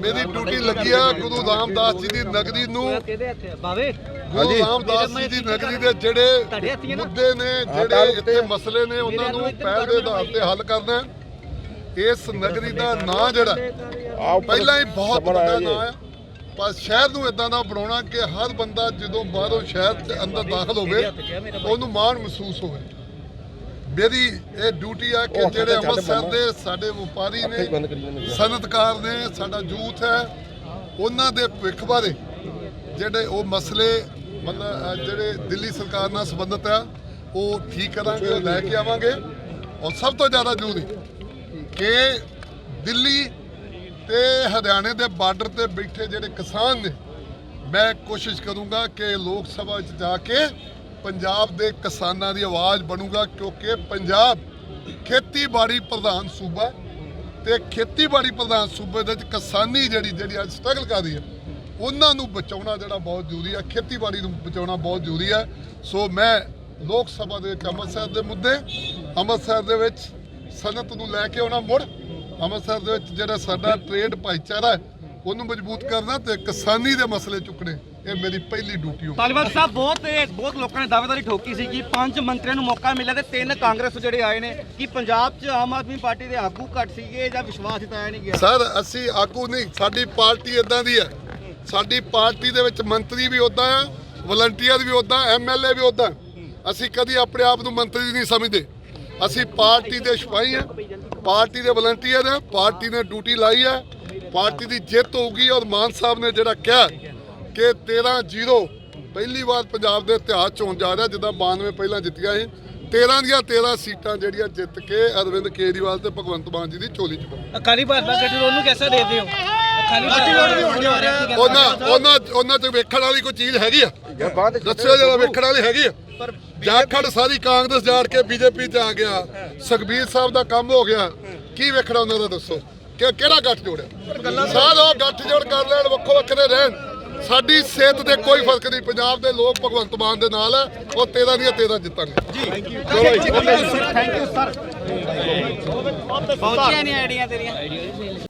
ਮੇਰੀ ਡਿਊਟੀ ਲੱਗੀ ਆ ਗੁਰੂ ਰਾਮਦਾਸ ਜੀ ਦੀ ਨਗਰੀ ਨੂੰ। ਗੁਰੂ ਰਾਮਦਾਸ ਜੀ ਦੀ ਨਗਰੀ ਦੇ ਜਿਹੜੇ? ਮੁੱਦੇ ਨੇ ਜਿਹੜੇ ਇੱਥੇ ਮਸਲੇ ਨੇ ਉਹਨਾਂ ਨੂੰ ਪਹਿਲ ਦੇ ਆਧਾਰ ਤੇ ਹੱਲ ਕਰਨਾ। ਇਸ ਨਗਰੀ ਦਾ ਨਾਂ ਜਿਹੜਾ ਪਹਿਲਾਂ ਹੀ ਬਹੁਤ ਵੱਡਾ ਨਾਂ ਆ ਪਰ ਸ਼ਹਿਰ ਨੂੰ ਇਦਾਂ ਦਾ ਬਣਾਉਣਾ ਕਿ ਹਰ ਬੰਦਾ ਜਦੋਂ ਬਾਹਰੋਂ ਸ਼ਹਿਰ ਦੇ ਅੰਦਰ ਦਾਖਲ ਹੋਵੇ ਉਹਨੂੰ ਮਾਣ ਮਹਿਸੂਸ ਹੋਵੇ। ਮੇਰੀ ਇਹ ਡਿਊਟੀ ਆ ਕਿ ਜਿਹੜੇ ਅੰਮ੍ਰਿਤਸਰ ਦੇ ਸਾਡੇ ਵਪਾਰੀ ਨੇ ਸਨਅਤਕਾਰ ਨੇ ਸਾਡਾ ਯੂਥ ਹੈ ਉਹਨਾਂ ਦੇ ਭਵਿੱਖ ਬਾਰੇ ਜਿਹੜੇ ਉਹ ਮਸਲੇ ਮਤਲਬ ਜਿਹੜੇ ਦਿੱਲੀ ਸਰਕਾਰ ਨਾਲ ਸੰਬੰਧਿਤ ਆ ਉਹ ਠੀਕ ਕਰਾਂਗੇ ਉਹ ਲੈ ਕੇ ਆਵਾਂਗੇ। ਔਰ ਸਭ ਤੋਂ ਜ਼ਿਆਦਾ ਜ਼ਰੂਰੀ ਕਿ ਦਿੱਲੀ ਤੇ ਹਰਿਆਣੇ ਦੇ ਬਾਰਡਰ ਤੇ ਬੈਠੇ ਜਿਹੜੇ ਕਿਸਾਨ ਨੇ ਮੈਂ ਕੋਸ਼ਿਸ਼ ਕਰੂੰਗਾ ਕਿ ਲੋਕ ਸਭਾ ਵਿੱਚ ਜਾ ਕੇ ਪੰਜਾਬ ਦੇ ਕਿਸਾਨਾਂ ਦੀ ਆਵਾਜ਼ ਬਣੂਗਾ ਕਿਉਂਕਿ ਪੰਜਾਬ ਖੇਤੀਬਾੜੀ ਪ੍ਰਧਾਨ ਸੂਬਾ ਹੈ ਤੇ ਖੇਤੀਬਾੜੀ ਪ੍ਰਧਾਨ ਸੂਬੇ ਦੇ ਵਿੱਚ ਕਿਸਾਨੀ ਜਿਹੜੀ ਜਿਹੜੀ ਅੱਜ ਸਟਰਗਲ ਕਰ ਰਹੀ ਹੈ, ਉਹਨਾਂ ਨੂੰ ਬਚਾਉਣਾ ਜਿਹੜਾ ਬਹੁਤ ਜ਼ਰੂਰੀ ਹੈ, ਖੇਤੀਬਾੜੀ ਨੂੰ ਬਚਾਉਣਾ ਬਹੁਤ ਜ਼ਰੂਰੀ ਹੈ। ਸੋ ਮੈਂ ਲੋਕ ਸਭਾ ਦੇ ਵਿੱਚ ਅੰਮ੍ਰਿਤਸਰ ਦੇ ਮੁੱਦੇ, ਅੰਮ੍ਰਿਤਸਰ ਦੇ ਵਿੱਚ ਸਨਅਤ ਨੂੰ ਲੈ ਕੇ ਆਉਣਾ ਮੁੜ, ਅੰਮ੍ਰਿਤਸਰ ਦੇ ਵਿੱਚ ਜਿਹੜਾ ਸਾਡਾ ਟ੍ਰੇਡ ਭਾਈਚਾਰਾ ਉਹਨੂੰ ਮਜ਼ਬੂਤ ਕਰਨਾ ਤੇ ਕਿਸਾਨੀ ਦੇ ਮਸਲੇ ਚੁੱਕਣੇ। ਇਹ ਮੇਰੀ ਪਹਿਲੀ ਡਿਊਟੀ ਹੋਊ ਤਾਲੀਬਾਨ ਸਾਹਿਬ ਬਹੁਤ ਬਹੁਤ ਲੋਕਾਂ ਨੇ ਦਾਅਵੇਦਾਰੀ ਠੋਕੀ ਸੀ ਕਿ ਪੰਜ ਮੰਤਰੀਆਂ ਨੂੰ ਮੌਕਾ ਮਿਲਿਆ ਤੇ ਤਿੰਨ ਕਾਂਗਰਸ ਜਿਹੜੇ ਆਏ ਨੇ ਕਿ ਪੰਜਾਬ 'ਚ ਆਮ ਆਦਮੀ ਪਾਰਟੀ ਦੇ ਆਗੂ ਘੱਟ ਸੀਗੇ ਜਾਂ ਵਿਸ਼ਵਾਸ ਜਿਤਾਇਆ ਨਹੀਂ ਗਿਆ? ਸਰ ਅਸੀਂ ਆਗੂ ਨਹੀਂ ਸਾਡੀ ਪਾਰਟੀ ਇਦਾਂ ਦੀ ਹੈ। ਸਾਡੀ ਪਾਰਟੀ ਦੇ ਵਿੱਚ ਮੰਤਰੀ ਵੀ ਉਦਾਂ ਆ ਵਲੰਟੀਅਰ ਵੀ ਉਦਾਂ ਐਮਐਲਏ ਵੀ ਉਦਾਂ ਅਸੀਂ ਕਦੀ ਆਪਣੇ ਆਪ ਨੂੰ ਮੰਤਰੀ ਨਹੀਂ ਸਮਝਦੇ। ਅਸੀਂ ਪਾਰਟੀ ਦੇ ਸਿਪਾਹੀ ਆ ਪਾਰਟੀ ਦੇ ਵਲੰਟੀਅਰ ਆ ਪਾਰਟੀ ਨੇ ਡਿਊਟੀ ਲਾਈ ਹੈ ਪਾਰਟੀ ਦੀ ਜਿੱਤ ਹੋਊਗੀ ਔਰ ਮਾਨ ਸਾਹਿਬ ਨੇ ਜਿਹੜਾ ਕਿਹਾ ਕਿ 13-0 ਪਹਿਲੀ ਵਾਰ ਪੰਜਾਬ ਦੇ ਇਤਿਹਾਸ ਚ ਹੋਣ ਜਾ ਰਿਹਾ ਜਿੱਦਾਂ 92 ਪਹਿਲਾਂ ਜਿੱਤੀਆਂ ਸੀ। 13 ਦੀਆਂ 13 ਸੀਟਾਂ ਜਿਹੜੀਆਂ ਜਿੱਤ ਕੇ ਅਰਵਿੰਦ ਕੇਜਰੀਵਾਲ ਤੇ ਭਗਵੰਤ ਮਾਨ ਜੀ ਦੀ ਝੋਲੀ ਚ ਪਾਉਣਗੇ ਅਕਾਲੀ ਭਾਜਪਾ ਗੱਠਜੋੜ ਨੂੰ ਕਿਹਦਾ ਦੇ ਦਿਓ? ਅਕਾਲੀ ਭਾਜਪਾ ਉਹਨਾਂ ਉਹਨਾਂ ਉਹਨਾਂ ਚ ਵੇਖਣ ਵਾਲੀ ਕੋਈ ਚੀਜ਼ ਹੈਗੀ ਆ? ਦੱਸਿਓ ਜਰਾ ਵੇਖਣ ਵਾਲੀ ਹੈਗੀ ਆ? ਜਾਖੜ ਸਾਰੀ ਕਾਂਗਰਸ ਜਾੜ ਕੇ ਬੀਜੇਪੀ ਚ ਆ ਗਿਆ। ਸੁਖਬੀਰ ਸਾਹਿਬ ਦਾ ਕੰਮ ਹੋ ਗਿਆ। ਕੀ ਵੇਖਣਾ ਉਹਨਾਂ ਦਾ ਦੱਸੋ? ਕਿ ਕਿਹੜਾ ਗੱਠ ਜੋੜਿਆ ਸਾਧ ਉਹ ਗੱਠ ਜੋੜ ਕਰ ਲੈਣ ਵੱਖੋ ਵੱਖਰੇ ਰਹਿਣ। ਸਾਡੀ ਸਿਹਤ ਤੇ ਕੋਈ ਫ਼ਰਕ ਨਹੀਂ। ਪੰਜਾਬ ਦੇ ਲੋਕ ਭਗਵੰਤ ਮਾਨ ਦੇ ਨਾਲ ਹੈ ਉਹ 13 ਦੀਆਂ 13 ਜਿੱਤਾਂਗੇ। ਜੀ। ਪਹੁੰਚੀਆਂ ਨਹੀਂ ਆਈਡੀਆਂ ਤੇਰੀਆਂ।